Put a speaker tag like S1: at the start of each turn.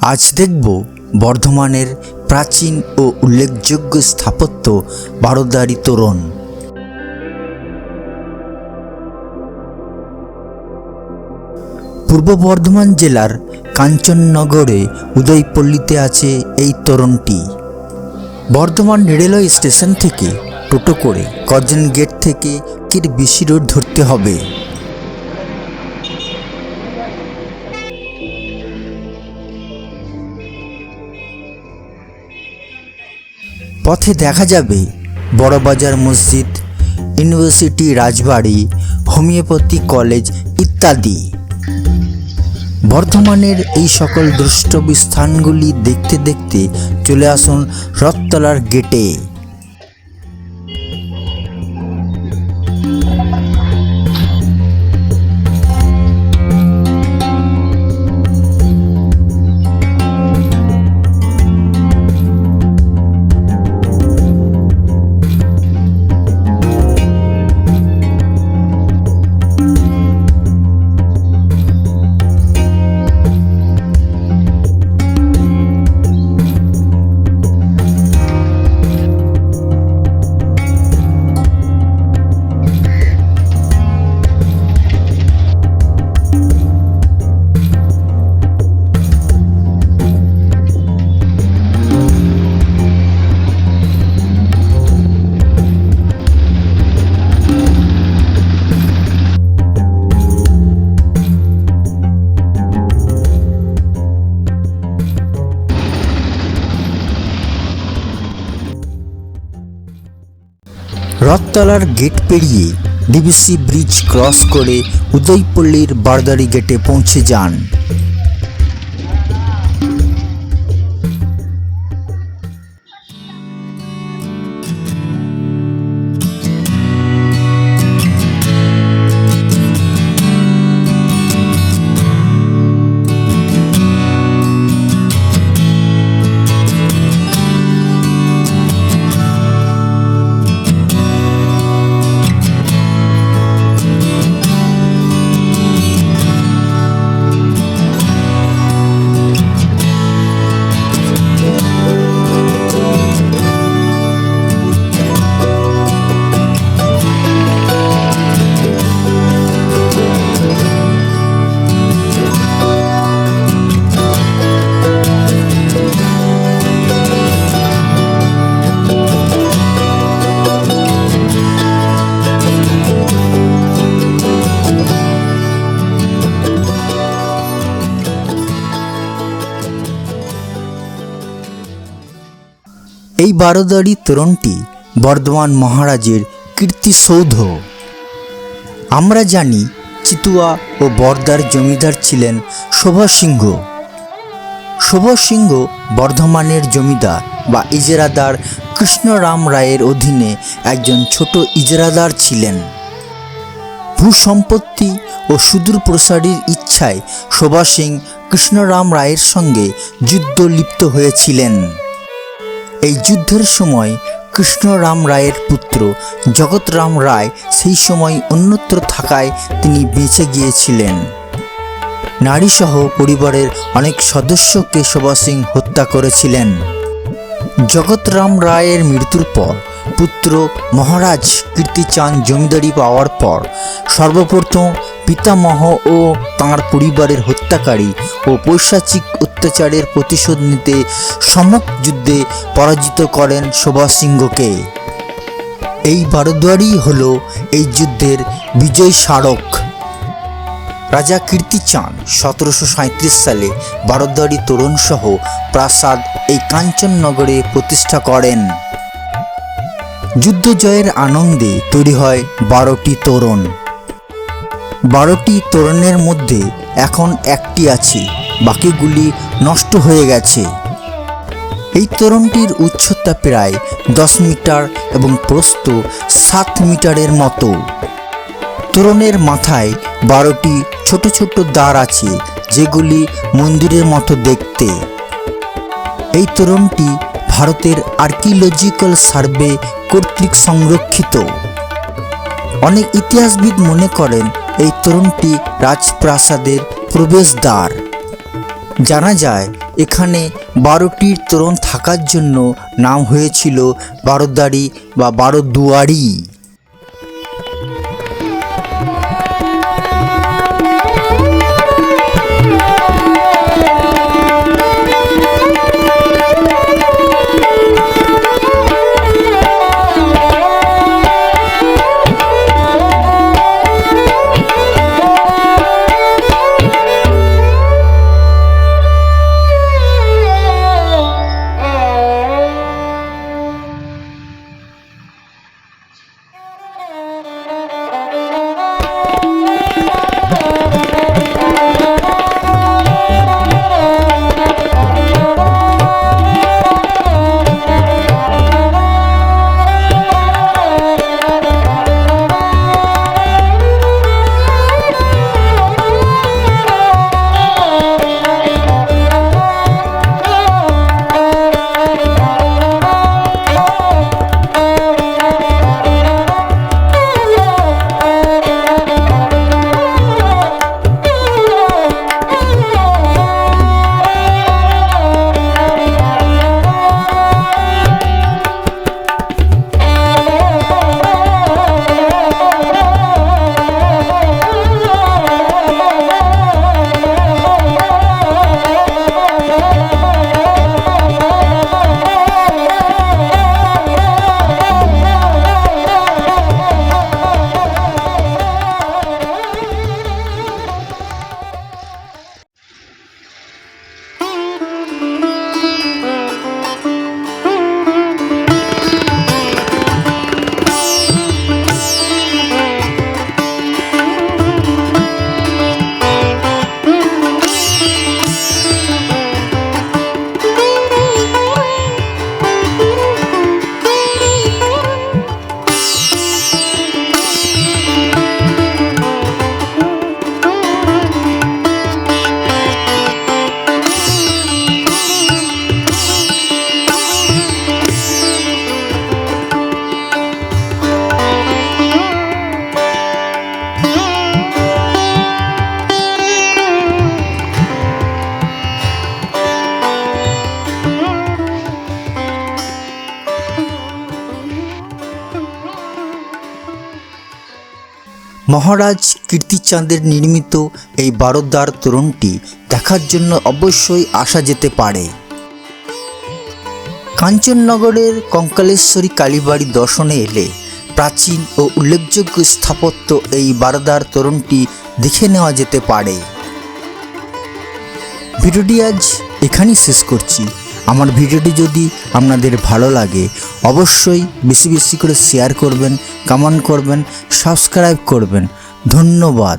S1: আজ দেখব বর্ধমানের প্রাচীন ও উল্লেখযোগ্য স্থাপত্য বারোদারি তোরণ। পূর্ব বর্ধমান জেলার কাঞ্চননগরে উদয়পল্লীতে আছে এই তোরণটি। বর্ধমান রেলওয়ে স্টেশন থেকে টোটো করে করজন গেট থেকে কির বিসি রোড ধরতে হবে? পথে দেখা যাবে বড়বাজার মসজিদ, ইউনিভার্সিটি, রাজবাড়ি, হোমিওপ্যাথি কলেজ ইত্যাদি। বর্ধমানের এই সকল দ্রষ্টব্য স্থানগুলি দেখতে দেখতে চলে আসুন রথতলার গেটে। রথতলার গেট পেরিয়ে ডিবিসি ব্রিজ ক্রস করে উদয়পল্লীর বারদারি গেটে পৌঁছে যান। এই বারোদারি তোরণটি বর্ধমান মহারাজের কীর্তিসৌধ। আমরা জানি চিতুয়া ও বর্দার জমিদার ছিলেন শোভা সিংহ শোভা সিংহ বর্ধমানের জমিদার বা ইজরাদার কৃষ্ণরাম রায়ের অধীনে একজন ছোট ইজরাদার ছিলেন। ভূসম্পত্তি ও সুদূর প্রসারীর ইচ্ছায় শোভা সিং কৃষ্ণরাম রায়ের সঙ্গে যুদ্ধ লিপ্ত হয়েছিলেন। এই যুদ্ধের সময় কৃষ্ণ রাম রায়ের পুত্র জগৎ রাম রায় সেই সময় অন্যত্র থাকায় তিনি বেঁচে গিয়েছিলেন। নারীসহ পরিবারের অনেক সদস্য কেশবা সিং হত্যা করেছিলেন। জগৎ রাম রায়ের মৃত্যুর পর পুত্র মহারাজ কীর্তিচাঁদ জমিদারি পাওয়ার পর। সর্বপ্রথম পিতামহ ও তাঁর পরিবারের হত্যাকারী ও পৈশাচিক অত্যাচারের প্রতিশোধ নিতে সমক যুদ্ধে পরাজিত করেন শোভা সিংহকে। এই বারোদুয়ারি হল এই যুদ্ধের বিজয় স্মারক। রাজা কীর্তিচাঁদ সতেরোশো সাঁত্রিশ সালে বারোদ্বারি তোরণসহ প্রাসাদ এই কাঞ্চননগরে প্রতিষ্ঠা করেন। যুদ্ধ জয়ের আনন্দে তৈরি হয় বারোটি তোরণ। বারোটি তোরণের মধ্যে এখন একটি আছে, বাকিগুলি নষ্ট হয়ে গেছে। এই তোরণটির উচ্চতা প্রায় দশ মিটার এবং প্রস্থ সাত মিটারের মতো। তোরণের মাথায় বারোটি ছোট ছোট দ্বার আছে, যেগুলি মন্দিরের মতো দেখতে। এই তোরণটি ভারতের আর্কিওলজিক্যাল সার্ভে কর্তৃক সংরক্ষিত। অনেক ইতিহাসবিদ মনে করেন, এই তরুণটি রাজপ্রাসাদের প্রবেশদ্বার। জানা যায়, এখানে বারোটির তরুণ থাকার জন্য নাম হয়েছিল বারোদ্বারি বা বারোদুয়ারি। মহারাজ কীর্তিচাঁদের নির্মিত এই বারোদ্বার তোরণটি দেখার জন্য অবশ্যই আসা যেতে পারে। কাঞ্চননগরের কঙ্কালেশ্বরী কালীবাড়ি দর্শনে এলে প্রাচীন ও উল্লেখযোগ্য স্থাপত্য এই বারোদ্বার তোরণটি দেখে নেওয়া যেতে পারে। ভিডিওটি আজ এখানেই শেষ করছি। আমার ভিডিওটি যদি আপনাদের ভালো লাগে, অবশ্যই বেশি বেশি করে শেয়ার করবেন কমেন্ট করবেন সাবস্ক্রাইব করবেন। ধন্যবাদ।